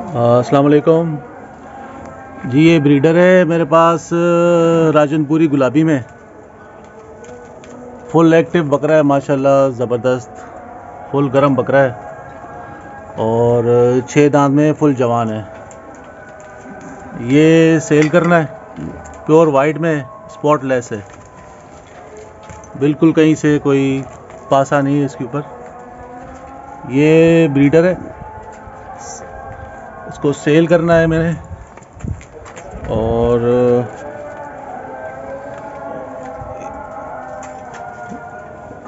अस्सलाम वालेकुम जी, ये ब्रीडर है मेरे पास राजनपुरी गुलाबी में। फुल एक्टिव बकरा है, माशाल्लाह, ज़बरदस्त। फुल गरम बकरा है। और छः दांत में फुल जवान है। ये सेल करना है। प्योर वाइट में स्पॉटलेस है। बिल्कुल कहीं से कोई पासा नहीं है इसके ऊपर। ये ब्रीडर है। इसको सेल करना है मैंने और,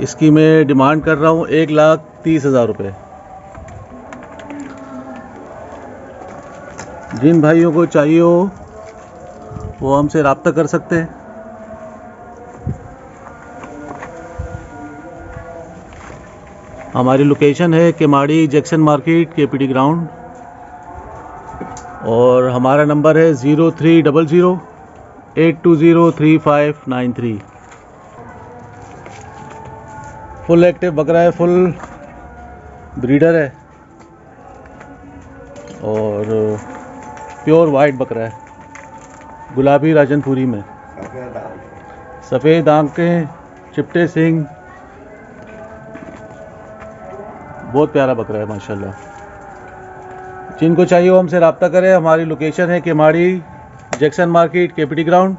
इसकी मैं डिमांड कर रहा हूँ एक लाख तीस हज़ार रुपये जिन भाइयों को चाहिए हो, वो हमसे रबता कर सकते हैं। हमारी लोकेशन है केमाड़ी जैक्सन मार्केट के ग्राउंड। और हमारा नंबर है zero three double zero eight two zero three five nine three. Full active बकरा है, फुल ब्रीडर है। और प्योर वाइट बकरा है, गुलाबी राजनपुरी में। सफ़ेद आँखें चिपटे सिंह बहुत प्यारा बकरा है, माशाल्लाह। जिनको चाहिए वो हमसे रबता करें। हमारी लोकेशन है Keamari Jackson market KPT ground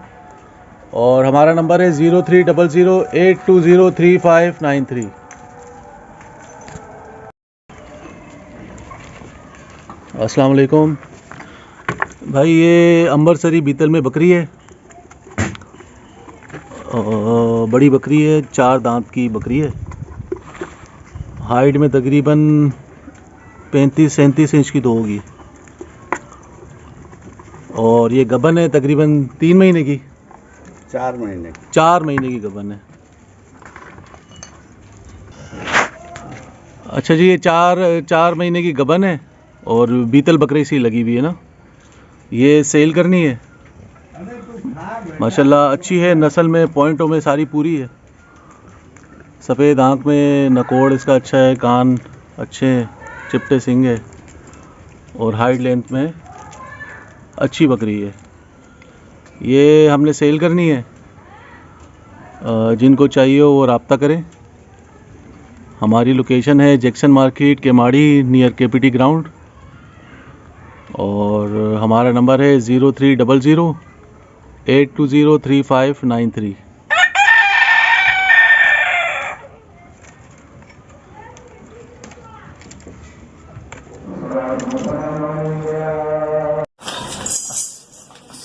और हमारा नंबर है zero three double zero eight two zero three five nine three अस्सलाम वालेकुम। भाई, ये अंबरसरी बीतल में बकरी है। बड़ी बकरी है, चार दांत की बकरी है। हाइट में तकरीबन पैंतीस सैंतीस इंच की तो होगी। और ये गबन है तकरीबन तीन महीने की? चार महीने चार महीने की गबन है। अच्छा जी ये चार चार महीने की गबन है और बीतल बकरी सी लगी हुई है ना? ये सेल करनी है? माशाल्लाह अच्छी है नस्ल में पॉइंटों में सारी पूरी है। सफ़ेद आँख में नकोड़ इसका अच्छा है कान अच्छे हैं। चिपटे सिंग है और हाइट लेंथ में अच्छी बकरी है। ये हमने सेल करनी है। जिनको चाहिए वो रब्ता करें। हमारी लोकेशन है Jackson market Keamari near KPT ground. और हमारा नंबर है zero three double zero eight two zero three five nine three.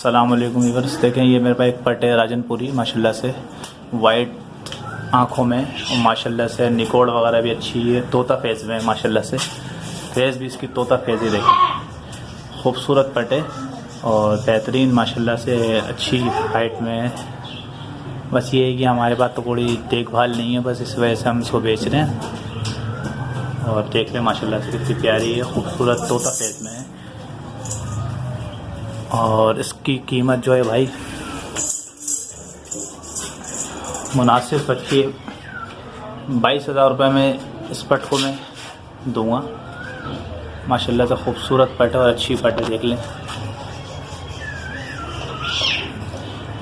सलामकुम वीवर्स देखें, ये मेरे पास एक पट है राजनपुरी, माशाल्लाह से। वाइट आँखों में, और माशाल्लाह से निकोड़ वगैरह भी अच्छी है। तोता फ़ेज़ में है माशाल्लाह से। फ़ेज़ भी इसकी तोता फ़ेज़ ही देखें। खूबसूरत पट है और बेहतरीन, माशाल्लाह से अच्छी हाइट में है। बस ये है कि हमारे पास तो कोई देखभाल नहीं है, बस इस वजह से हम इसको बेच रहे हैं। और देख लें माशाल्लाह से कितनी प्यारी है। खूबसूरत तोता फेस में है। और इसकी कीमत जो है भाई, मुनासिब पट्टी बाईस हज़ार रुपये में इस पट को मैं दूँगा। माशाल्लाह से खूबसूरत पट है और अच्छी पट है, देख लें।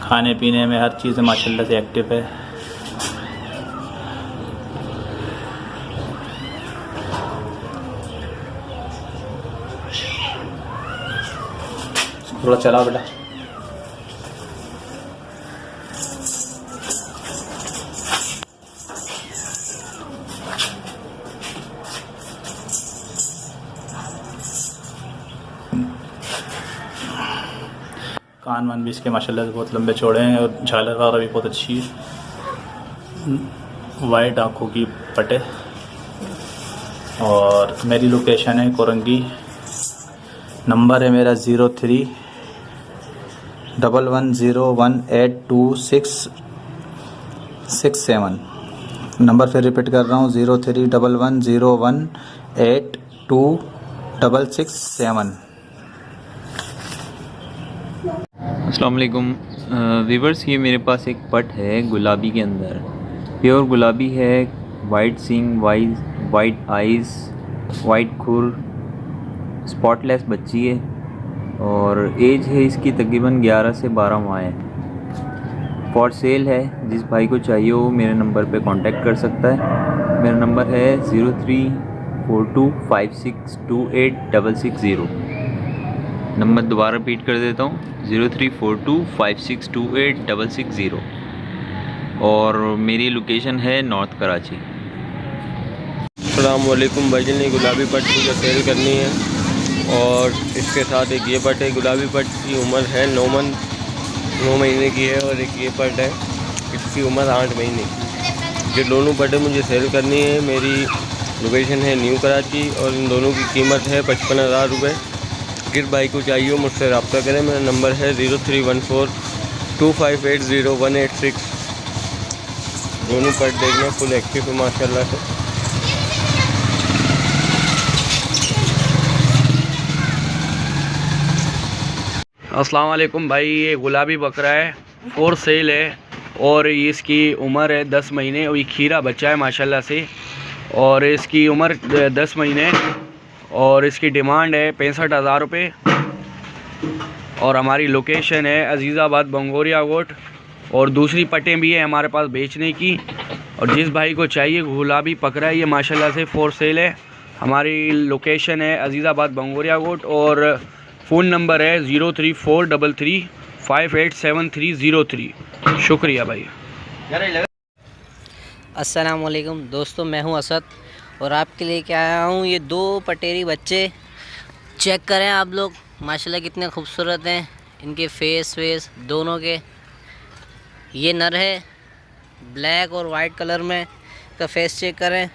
खाने पीने में हर चीज़ माशाल्लाह से एक्टिव है। थोड़ा चला बेटा। कान वान भी इसके, माशाल्लाह से बहुत लंबे चौड़े हैं और झालर वगैरह भी बहुत अच्छी है। वाइट आँखों की पटे। और मेरी लोकेशन है कोरंगी। नंबर है मेरा zero three. Double one zero one eight two six six seven. Number फिर रिपीट कर रहा हूँ, zero three double one zero one eight two double six seven. अस्सलाम वालेकुम। वीवर्स ये मेरे पास एक पट है गुलाबी के अंदर। प्योर गुलाबी है वाइट सिंग वाइज वाइट आइज़ वाइट खुर स्पॉटलेस बच्ची है। और एज है इसकी तकरीबन 11 से 12 माह है। फॉर सेल है, जिस भाई को चाहिए वो मेरे नंबर पे कांटेक्ट कर सकता है। मेरा नंबर है zero three four two five six two eight double six zero number दोबारा रिपीट कर देता हूँ zero three four two five six two eight double six zero और मेरी लोकेशन है नॉर्थ कराची अल्लाम भाई जी, गुलाबी पट्टी का सेल करनी है। और इसके साथ एक ये पट है, गुलाबी पट की उम्र है नौ मन, नौ महीने की है और एक ये पट है, इसकी उम्र आठ महीने की। ये दोनों पटें मुझे सेल करनी है, मेरी लोकेशन है न्यू कराची और इन दोनों की कीमत है पचपन हज़ार रुपये किस भाई को चाहिए, मुझसे रब्ता करें, मेरा नंबर है zero three one four two five eight zero one eight six. दोनों पट देखना फुल एक्टिव है, माशाल्लाह से। अस्सलाम वालेकुम भाई, ये गुलाबी बकरा है फोर सेल है, और इसकी उम्र है दस महीने, और ये खीरा बच्चा है माशाल्लाह से, और इसकी उम्र दस महीने, और इसकी डिमांड है पैंसठ हज़ार रुपये, और हमारी लोकेशन है अजीज़ाबाद, बंगोरिया गोट और दूसरी पटें भी हैं हमारे पास बेचने की, और जिस भाई को चाहिए गुलाबी पकड़ा है, ये माशाल्लाह से फोर सेल है, हमारी लोकेशन है अजीज़ाबाद, बंगोरिया गोट और फ़ोन नंबर है zero three four double three five eight seven three zero three. शुक्रिया भाई। असलकम दोस्तों, मैं हूँ असद और आपके लिए क्या आया हूँ? ये दो पटेरी बच्चे। चेक करें आप लोग। माशाल्लाह कितने खूबसूरत हैं। इनके फेस वेस दोनों के। ये नर है। ब्लैक और वाइट कलर में का फेस चेक करें।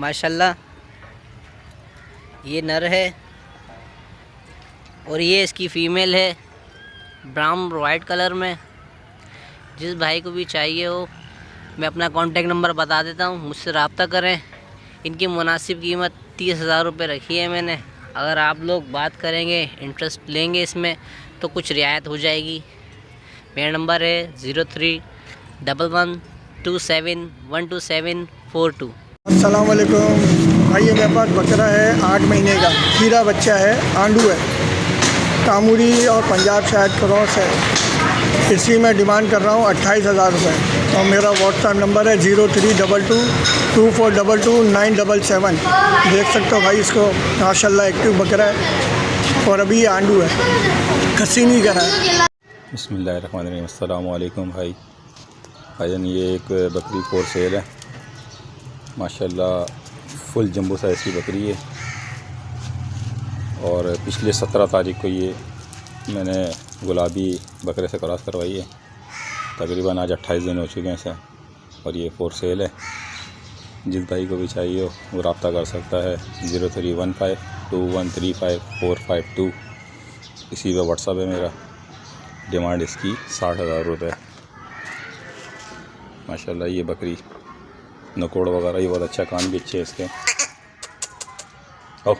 माशाल्लाह। ये नर है। और ये इसकी फ़ीमेल है, ब्राउन वाइट कलर में। जिस भाई को भी चाहिए हो, मैं अपना कॉन्टेक्ट नंबर बता देता हूँ, मुझसे रबता करें। इनकी मुनासिब कीमत तीस हज़ार रुपये रखी है मैंने। अगर आप लोग बात करेंगे इंटरेस्ट लेंगे इसमें तो कुछ रियायत हो जाएगी। मेरा नंबर है zero three double one two seven one two seven four two. अस्सलाम वालेकुम भाई मेरे पास बकरा है आठ महीने का। खीरा बच्चा है, आंडू है। कामूरी और पंजाब शायद क्रॉस है। इसी में डिमांड कर रहा हूँ अट्ठाईस हज़ार रुपये और मेरा व्हाट्सएप नंबर है zero three double two two four double two, nine double seven. देख सकते हो भाई इसको, माशाल्लाह एक्टिव बकरा है। और अभी ये आंडू है। खसी नहीं करा है बसमीम भाई। भाईजान, ये एक बकरी फोर सेल है। माशाल्लाह फुल जम्बो साइज़ की बकरी है। और पिछले सत्रह तारीख को ये मैंने गुलाबी बकरे से क्रॉस करवाई है। तकरीबन आज अट्ठाईस दिन हो चुके हैं सर और ये फोर सेल है। जिस भाई को भी चाहिए हो, वो रब्ता कर सकता है। Zero three one five, two one three five, four five two. इसी पे व्हाट्सअप है मेरा। डिमांड इसकी साठ हज़ार रुपये माशाल्लाह, ये बकरी नकोड़ वगैरह, ये बहुत अच्छा काम भी अच्छे है इसके। ओ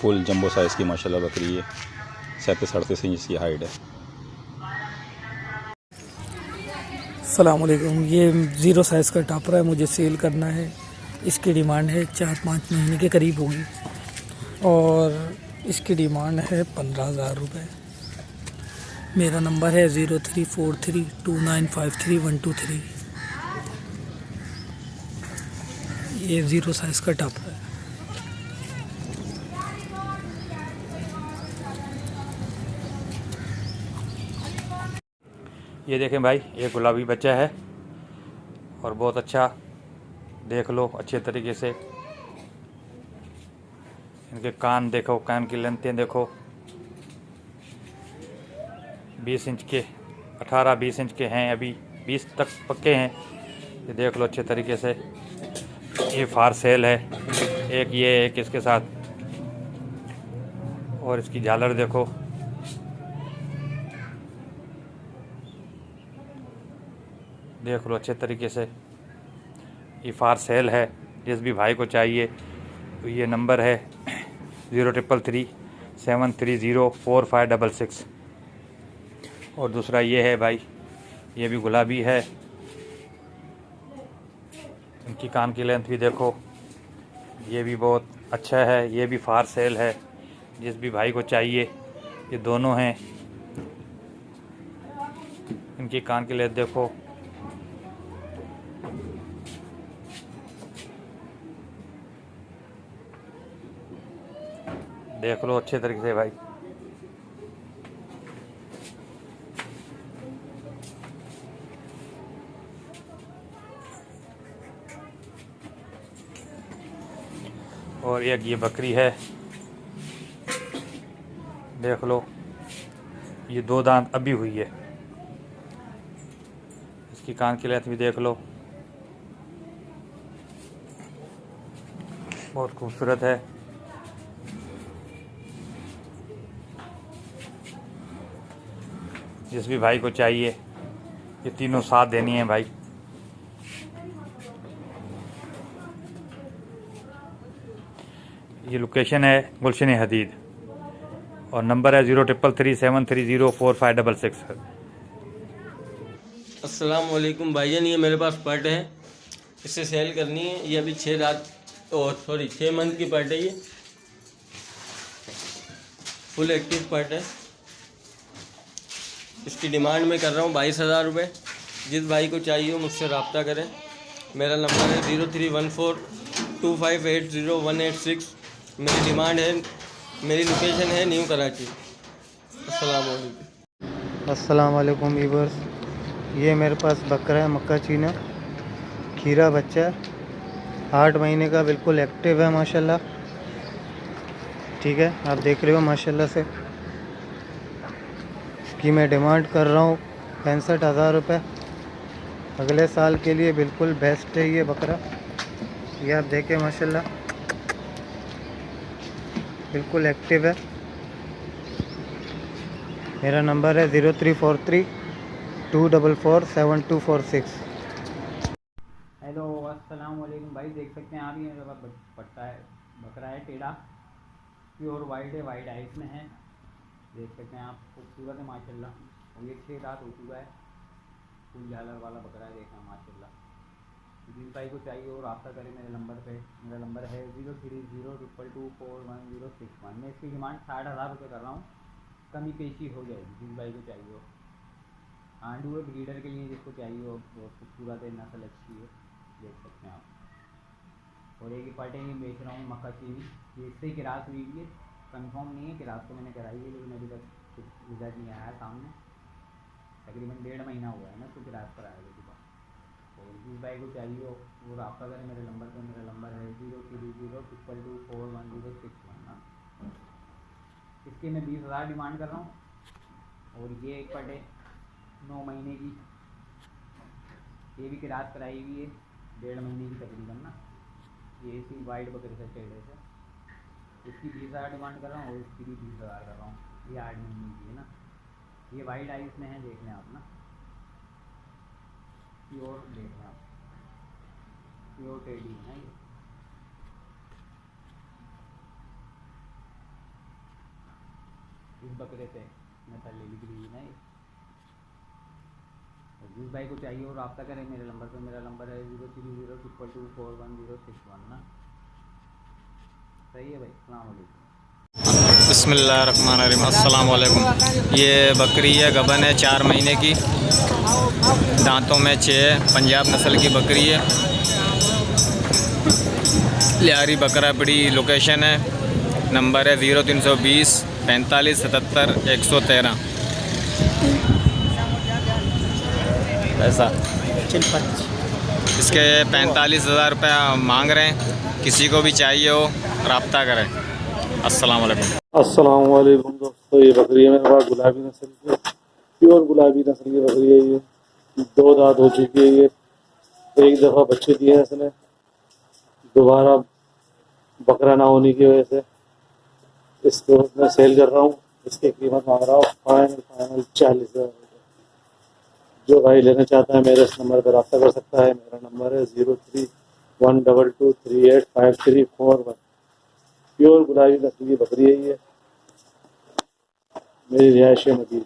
फुल जंबो साइज़ की, माशाल्लाह बकरी है सैंतीस, अड़तीस इंच की हाइट है। अलैक्म ये ज़ीरो साइज़ का टापर है, मुझे सेल करना है। इसकी डिमांड है चार पाँच महीने के करीब होगी। और इसकी डिमांड है पंद्रह हज़ार रुपये मेरा नंबर है zero three four three two nine five three one two three ये ज़ीरो साइज़ का टापर है। ये देखें भाई, ये गुलाबी बच्चा है और बहुत अच्छा देख लो, अच्छे तरीके से। इनके कान देखो, कान की लेंथें देखो। 20 इंच के 18-20 इंच के हैं अभी 20 तक पक्के हैं। ये देख लो अच्छे तरीके से। ये फार सेल है, एक ये, एक इसके साथ। और इसकी झालर देखो। देख लो अच्छे तरीके से। ये फार सेल है, जिस भी भाई को चाहिए तो ये नंबर है zero triple three, seven three zero, four five double six. और दूसरा ये है भाई, ये भी गुलाबी है। इनकी कान की लेंथ भी देखो, ये भी बहुत अच्छा है, ये भी फार सेल है, जिस भी भाई को चाहिए, ये दोनों हैं। इनकी कान की लेंथ देखो देख लो अच्छे तरीके से भाई। और एक ये बकरी है। देख लो, ये दो दांत अभी हुई है। इसकी कान की लेंथ भी देख लो। बहुत खूबसूरत है। जिस भी भाई को चाहिए। ये तीनों साथ देनी है भाई। ये लोकेशन है गुलशन हदीद और नंबर है zero triple three seven three zero four five double six अस्सलाम वालेकुम भाईजान, ये मेरे पास पट है। इसे सेल करनी है। ये अभी छः रात और सॉरी छः मंथ की पट है ये। फुल एक्टिव पट है। इसकी डिमांड मैं कर रहा हूँ बाईस हज़ार रुपये। जिस भाई को चाहिए मुझसे रबता करें। मेरा नंबर है zero three one four two five eight zero one eight six. मेरी डिमांड है, मेरी लोकेशन है न्यू कराची। अस्सलाम वालेकुम अस्सलाम वालेकुम वीवर्स ये मेरे पास बकरा है, मक्का चीना। खीरा बच्चा आठ महीने का बिल्कुल एक्टिव है, माशाल्लाह। ठीक है, आप देख रहे हो, माशाल्लाह से। इसकी मैं डिमांड कर रहा हूँ पैंसठ हज़ार रुपये। अगले साल के लिए बिल्कुल बेस्ट है ये बकरा। ये आप देखें, माशाल्लाह। बिल्कुल एक्टिव है। मेरा नंबर है zero three four three two double four seven two four six. Hello अस्सलाम वालेकुम भाई, देख सकते हैं, आप ये मेरे पास पट्टा है, बकरा है टेढ़ा। प्योर वाइट है वाइट आइस में है। देख सकते हैं आप, खूबसूरत है माशाल्लाह। और ये छः रात हो चुका है। फुल झालर वाला बकरा है देखना माशाल्लाह। जिस भाई को चाहिए और रब्ता करें मेरे नंबर पे। मेरा नंबर है zero three zero triple two four one zero six one. मैं इसकी डिमांड साठ हज़ार रुपये कर रहा हूँ। कमी पेशी हो जाएगी जिस भाई को चाहिए हो। आंडू है ब्रीडर के लिए जिसको चाहिए हो, बहुत खूबसूरत है, नस्ल अच्छी है, देख सकते हैं आप। और एक ही बेच रहा हूँ मक्का ये इससे किरास हुई है कन्फर्म नहीं है कि रात को मैंने कराई है लेकिन अभी तक कुछ रिज़ल्ट नहीं आया सामने। तकरीबन डेढ़ महीना हुआ है ना तो किरास पर आया लेकिन और जिस भाई को चाहिए वो रब्ता करें मेरे नंबर पर मेरा नंबर है zero three zero triple two four one zero six one ना। इसकी मैं बीस हज़ार डिमांड कर रहा हूँ, और ये एक पटे नौ महीने की। ये भी किरात कराई हुई है, डेढ़ महीने की तकरीबन ना। ये इसी वाइट बकरे से टेढ़े से इसकी बीस हज़ार डिमांड कर रहा हूँ और इसकी भी बीस हज़ार कर रहा हूँ। ये आठ की है ना। ये वाइट आइस में है, देख लें आप ना। प्योर देख लें आप। प्योर टेडी है ना ये। इस बकरे से नसल ले निकली है ना ये। जिस भाई को चाहिए और रब्ता करें, मेरे नंबर पे, मेरा नंबर है zero three zero triple two four one zero six one ना। सही है भाई अलैक्म। अस्सलाम वालेकुम ये बकरी है गबन है चार महीने की। दांतों में छः पंजाब नस्ल की बकरी है। लियारी बकरा बड़ी लोकेशन है। नंबर है ज़ीरो तीन सौ बीस पैंतालीस सतहत्तर एक सौ तेरह। ऐसा इसके पैंतालीस हज़ार रुपये मांग रहे हैं। किसी को भी चाहिए हो रब्ता करें। वालेकुम। दोस्तों, ये बकरी है मेरे पास, गुलाबी नस्ल की। प्योर गुलाबी नस्ल की बकरी है ये। दो दांत हो चुकी है ये। एक दफ़ा बच्चे दिए हैं इसने। दोबारा बकरा ना होने की वजह से। इसको मैं सेल कर रहा हूँ। इसकी कीमत मांग रहा हूँ फाइनल फाइनल चालीस हज़ार जो भाई लेना चाहता है मेरे इस नंबर पर रब्ता कर सकता है। मेरा नंबर है zero three one double two three eight five three four one pure गुलाबी नस्ल की बकरी है। ये मेरी रिहायश मदीन